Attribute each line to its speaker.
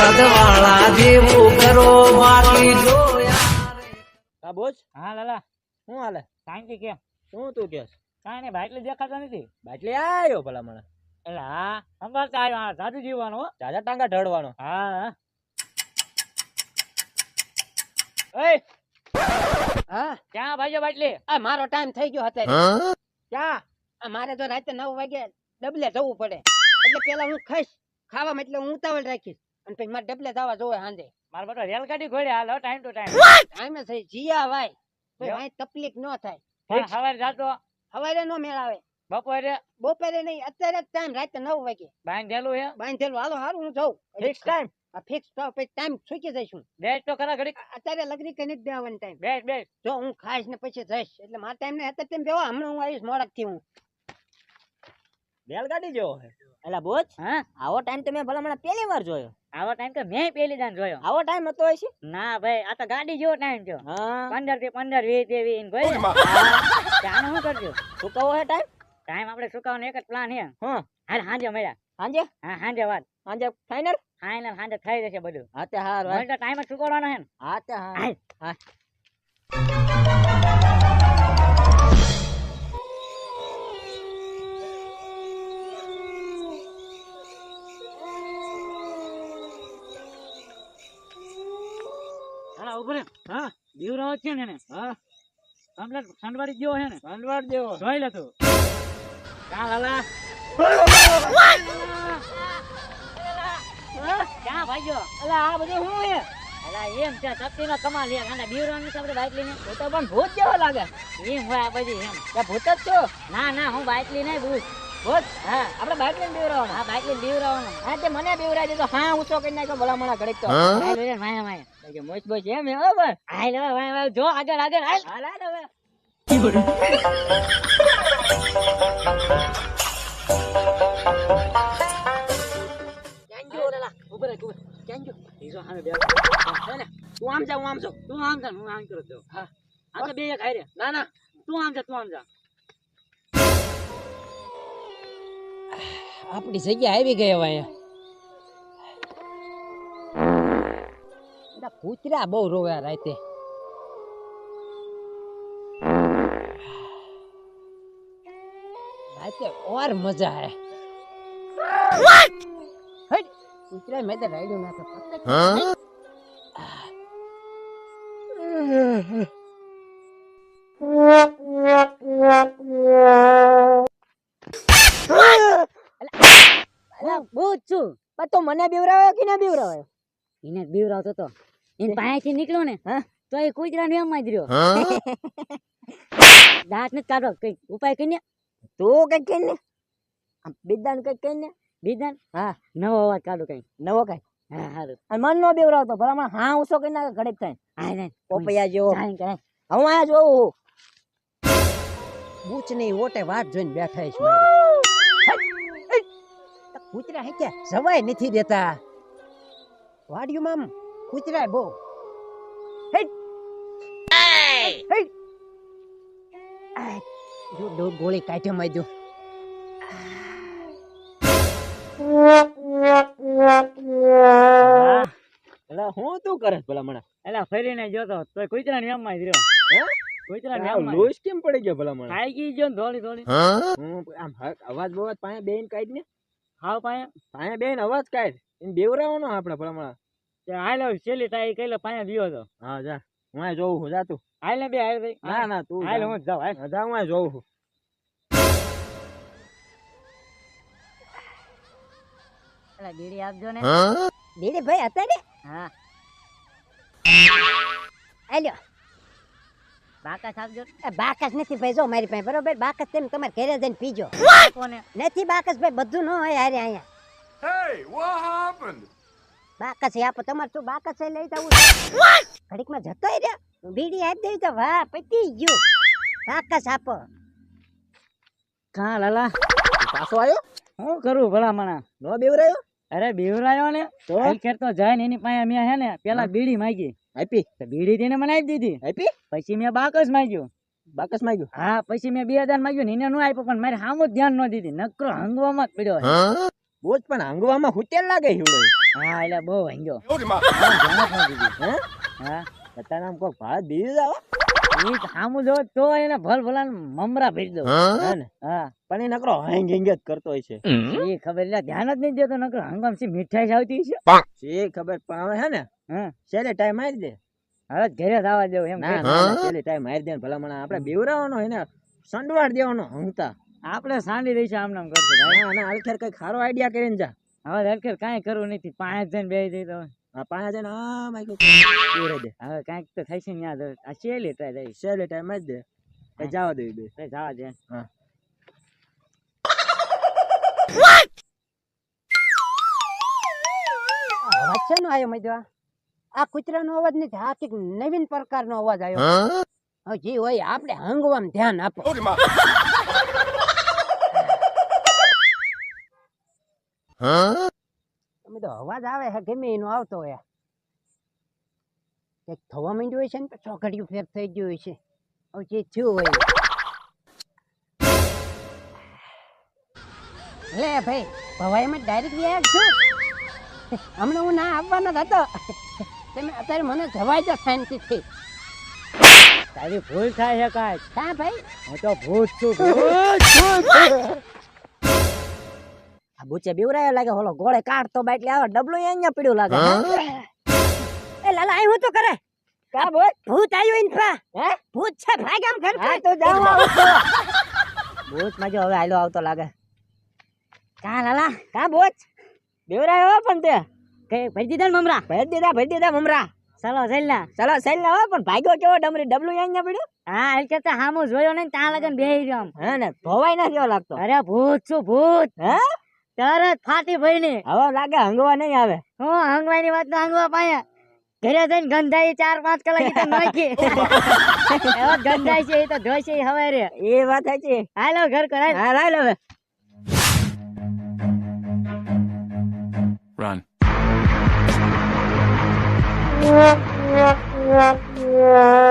Speaker 1: કદવાળા જેવું કરો બાકી જોયા
Speaker 2: હા બોજ
Speaker 3: હા લાલા.
Speaker 2: શું હાલે?
Speaker 3: શાંતિ કેમ?
Speaker 2: શું તું કેસ
Speaker 3: કાંઈ નહીં બાટલી દેખાતા નથી.
Speaker 2: બાટલી આવ્યો ભલા મને.
Speaker 3: એટલે હા સંભાળતા આવ્યો હા જીવવાનો
Speaker 2: જાજા ટાંગા ઢળવાનો.
Speaker 3: હા હા.
Speaker 4: હા?
Speaker 3: ક્યાં ભાઈઓ બાટલી?
Speaker 4: આ મારો ટાઈમ થઈ ગયો હતો
Speaker 2: ક્યાં?
Speaker 4: આ મારે તો રાતે નવ વાગે ડબલે જવું પડે. એટલે પેલા હું ખાઈશ ખાવામાં એટલે હું ઉતાવળ રાખીશ. અને પછી મારે ડબલે જવા જોવે સાંજે
Speaker 3: મારા બધા રેલગાડી ઘોડે હાલ ટાઈમ ટુ ટાઈમ
Speaker 4: ટાઈમે થઈ જીયા ભાઈ. કોઈ. તકલીફ ન થાય.
Speaker 3: પણ સવારે જાતો.
Speaker 4: સવારે નો મેળ આવે.
Speaker 3: બપોરે?
Speaker 4: બપોરે નહીં અત્યારે ટાઈમ રાતે નવ વાગે.
Speaker 3: બાંધેલું હે?
Speaker 4: બાંધેલું. હાલો હારું હું જઉં.
Speaker 2: ફિક્સ ટાઈમ
Speaker 4: આ ફિક્સ તો પછી ટાઈમ છૂકી જઈશું.
Speaker 3: બેસ તો ખરા ઘડી
Speaker 4: અત્યારે લગરી કઈ જ દેવાનો ટાઈમ
Speaker 3: બેસ બેસ.
Speaker 4: જો હું ખાઈશ ને પછી જઈશ. એટલે મારા ટાઈમ ને અત્યારે ટાઈમ બેવા હમણાં હું આવીશ મોડકથી હું.
Speaker 2: બેલગાડી જેવો છે
Speaker 4: એટલે બોજ
Speaker 3: હા?
Speaker 4: આવો ટાઈમ તો મેં હમણાં પહેલી વાર જોયો.
Speaker 3: આવો ટાઈમ તો મેં પેલી દાન જોયો.
Speaker 4: આવો ટાઈમ હતો હશે?
Speaker 3: ના ભાઈ આ તો ગાડી જેવો ટાઈમ છે
Speaker 4: પંદરથી
Speaker 3: પંદર વીસ એવી ભાઈ. કોઈ શું કરજો?
Speaker 4: સુકાવો હે ટાઈમ
Speaker 3: ટાઈમ આપણે સુકાવવાનો એક જ પ્લાન છે.
Speaker 4: હા.
Speaker 3: હાંજે સાંજે મળ્યા.
Speaker 4: સાંજે
Speaker 3: હા સાંજે વાત.
Speaker 4: હાંજે ફાઈનલ
Speaker 3: ફાઇનલ સાંજે થઈ જશે બધું.
Speaker 4: હા તે હાર.
Speaker 3: ટાઈમ જ સુકાવવાનો હે
Speaker 4: હા તે હા.
Speaker 3: હાલ. હાલા ઉભરે
Speaker 2: હા
Speaker 3: દીવરો છે ને
Speaker 2: હા.
Speaker 3: કમ્પ્લેટ સંડવાડી જેવો છે ને.
Speaker 2: સંડવાડ જેવો.
Speaker 3: જોઈ લે તું. ચાલ હાલા ક્યાં ભાગ્યો?
Speaker 4: અલા આ બધું શું છે?
Speaker 3: અલા એમ છે શક્તિ નો કમાલ છે. અને બીવરો ની આપણે બાઇક લઈને
Speaker 4: તો પણ ભૂત જેવો લાગે.
Speaker 3: એમ હોય આ બધી એમ.
Speaker 4: કે ભૂત જ છો?
Speaker 3: ના ના હું બાઇક લઈને ભૂત.
Speaker 4: ભૂત
Speaker 3: હા
Speaker 4: આપણે બાઈક લઈને બેવરાવાનો.
Speaker 3: હા બાઇક લઈને બીવરાવાનો.
Speaker 4: હા તે મને બેવરાઈ દીધો હા ઊંચો કરી નાખ્યો ભલામણા ઘડીક તો.
Speaker 3: હાલ રે માયા માયા
Speaker 4: કે મોજ બોજ એમ હે બરાબર
Speaker 3: હાલ હવે વાય વાય. જો આગળ આગળ. હાલ
Speaker 4: હાલ હાલ હવે. તું આમ જા હું આમ છું
Speaker 3: તું આમ કર હું આમ કરું
Speaker 4: હા.
Speaker 3: આ તો બે એક હારે.
Speaker 4: ના ના.
Speaker 3: તું આમ જા તું આમ જા.
Speaker 4: આપણી જગ્યા આવી ગઈ હવે અહીંયા. બધા કૂતરા બહુ રોવ્યા રાતે. રાતે ઓર મજા હે હટ કૂતરા મેં તો રાડ્યું ના તો
Speaker 3: ભૂત છું.
Speaker 4: પણ તો મને બીવરાવ્યો કે ના બીવરાવ્યો
Speaker 3: એને બીવરાવતો તો. એને પાયાથી નીકળ્યો ને
Speaker 4: હા?
Speaker 3: તો એ કૂતરાને એમ જ રહ્યો. દાંત નથી કાઢો કઈ ઉપાય કરીને
Speaker 4: તું કઈ કઈ ને. બિદાન કઈ કઈ ને.
Speaker 3: બીજા
Speaker 4: હા
Speaker 3: નવો અવાજ કાઢો કઈ
Speaker 4: નવો કઈ
Speaker 3: હા સારું
Speaker 4: અને મન નો બીવરાવતો ભલામણ હા ઊંચો કરી નાખે ઘડીક થાય.
Speaker 3: હા ને
Speaker 4: પોપૈયા જેવો. હું આ જોઉં બૂચ ઓટે વાત જોઈને બેઠા છે કૂતરા હે કે સવાય નથી દેતા વાડિયું આમ કૂતરા બહુ. જો ગોળી કાઢે માં દો એટલે હું તું કરે ભલા મણા
Speaker 3: એલા ફરીને જોતો તો કૂતરાને એમ જ રહ્યો.
Speaker 4: હે?
Speaker 3: કૂતરાને એમ જ.
Speaker 2: લોહી કેમ પડી ગયો ભલા મને
Speaker 3: ખાઈ ગઈ જો ને ધોળી
Speaker 2: હું આમ અવાજ બવાજ પાયા બેન કાઢ ને?
Speaker 3: હાવ પાયા.
Speaker 2: પાયા બેન અવાજ કાઢ એને બેવરાવાનો આપણે ભલા
Speaker 3: તે હાલ છેલ્લી તાઈ કઈ પાયા દિયો તો.
Speaker 2: હા જા. હું આ જોઉં છું જા તું.
Speaker 3: હાલ ને બે હાલ ભાઈ.
Speaker 2: ના ના તું
Speaker 3: હાલ. હું જાઉં હાલ.
Speaker 2: હા, જા હું આ જોઉં છું.
Speaker 3: અલા બીડી આપજો ને.
Speaker 4: બીડી ભાઈ અત્યારે?
Speaker 3: હા.
Speaker 4: આલ્યો
Speaker 3: બાકાસ આપજો
Speaker 4: એ બાકસ નથી ભાઈ જો મારી પાસે બરોબર બાકસ તેમ તમારે ઘરે જઈને પીજો.
Speaker 3: કોને?
Speaker 4: નથી બાકસ ભાઈ બધું ન હોય હારે અહીંયા.
Speaker 5: હે વોટ હેપન્ડ
Speaker 4: બાકસ એ આપો તમારે શું બાકસ એ લઈ જવું ઘડીકમાં જતો રહ્યા. બીડી આપી દેવી તો વાહ પતી ગયું. બાકસ આપો.
Speaker 3: કા લાલા
Speaker 2: પાછો આવ્યો?
Speaker 3: હું કરું ભલા મણા
Speaker 2: નો બેવરાયો?
Speaker 3: અરે બીવરાયો ને
Speaker 2: તો?
Speaker 3: ખેર તો જાય ને એની પાસે મેં હે ને પેલા બીડી માંગી.
Speaker 2: આપી.
Speaker 3: બીડી તેને મને આપી દીધી.
Speaker 2: આપી?
Speaker 3: પછી મેં બાકસ માંગ્યું.
Speaker 2: બાકસમાં
Speaker 3: હા પછી મેં બે હજાર માંગ્યું ને એને નો આપ્યો પણ મારે સામો ધ્યાન ન દીધી. નકરો હંગવામાં જ પડ્યો
Speaker 2: બોજ પણ હંગવામાં હુટેલ લાગે હિવડો.
Speaker 3: હા એટલે બહુ હંગ્યો.
Speaker 5: Oh,
Speaker 2: હા તારા નામ કોક ભારત બીજું જાવ
Speaker 3: ઈ સામું જો તો એને ભલ ભલાને મમરા ભરી દો
Speaker 2: હા? પણ એ નકરો હેંગ હેંગ જ કરતો હોય છે.
Speaker 3: એ ખબર એટલે ધ્યાન જ નહીં દેતો નકરો. હંગમ સી મીઠાઈ આવતી છે
Speaker 2: એ ખબર? પણ હવે હે ને
Speaker 3: હા?
Speaker 2: છેલ્લે ટાઈમ મારી દે.
Speaker 3: હવે ઘેરે જવા દેવું એમ
Speaker 2: છેલ્લે ટાઈમ મારી દે ભલા મણા આપણે બેવરાવાનો એને સંડવાડ દેવાનો હંગતા.
Speaker 3: આપણે સાંડી દઈશું આમ નામ કરશું ભાઈ.
Speaker 2: ના ના અલખેર કઈ ખારો આઈડિયા કરીને જા.
Speaker 3: હવે હરખેર કાંઈ કરવું નથી. પાંચ જણ બે જઈ તો.
Speaker 2: આ જઈને આ માઈકો બેવરાઈ દે.
Speaker 3: હવે કાંઈક તો થાય છે ને યાદ આ છેલ્લી ટ્રાય દઈશ
Speaker 2: છેલ્લે ટાઈમ મારી દે. પછી જવા દે બે.
Speaker 3: તો જવા દે.
Speaker 4: અવાજ છે નો આવ્યો મજવા આ કૂતરાનો અવાજ નથી આ કંઈક નવીન પ્રકારનો અવાજ આવ્યો હવે જે હોય આપણે હંગવામાં ધ્યાન આપો. તો અવાજ આવે છે ગમે એનો આવતો હોય. કંઈક થવા માંડ્યું હોય છે ને પછી ફેર થઈ ગયું હોય છે હવે જે થયું હોય લે ભાઈ ભવાઈમાં ડાયરેક્ટ વ્યાજ છો? હમણાં હું ના આવવાનો હતો. તમે અત્યારે મને જવાય દો શાંતિથી
Speaker 3: તારી ભૂલ થાય છે કાંઈક
Speaker 4: હા ભાઈ.
Speaker 3: હું તો ભૂત છું ભૂત
Speaker 4: બુચે બીવરાયો લાગે હોલો ગોળે કાઢતો બા એટલે આવે ડબલું અહીંયા પડ્યું લાગે એ લાલા અહીં હું તો કરે? કા બોલ? ભૂત આવ્યું ઇન પા હે? ભૂત છે ભાગ આમ ઘર હા તો જાવ ભૂતમાં જો હવે આયલો આવતો લાગે. કા લાલા? કા ભૂત? બીવરાયો પણ તે.
Speaker 3: કે ભરી દીધા ને મમરા?
Speaker 4: ભાઈ દીધા ભેર દીધા મમરા.
Speaker 3: ચલો ચાલ ના
Speaker 4: ચલો સેલ હો પણ ભાગ્યો કેવો ડમરી? ડબલું અહીંયા પડ્યું?
Speaker 3: હા એટલે તો હામું જોયો ને ત્યાં લગન બેહી રહ્યો આમ.
Speaker 4: હે ને ધોવાય ના કેવો લાગતો.
Speaker 3: અરે ભૂત છું ભૂત.
Speaker 4: હે?
Speaker 3: તરત ફાટી ભાઈ
Speaker 4: હવે લાગે હંગવા નહીં આવે.
Speaker 3: હું હંગવાની વાત તો હંગવા પાયા ઘરે જઈને ગંધાઈ ચાર પાંચ કલાક નાખી. હવે ગંધાઈ છે એ તો ધોશે હવે રે.
Speaker 4: એ વાત છે
Speaker 3: હાલો ઘર કરાય
Speaker 4: હાલ. હાલ હવે.
Speaker 5: Run Yeah, yeah, yeah.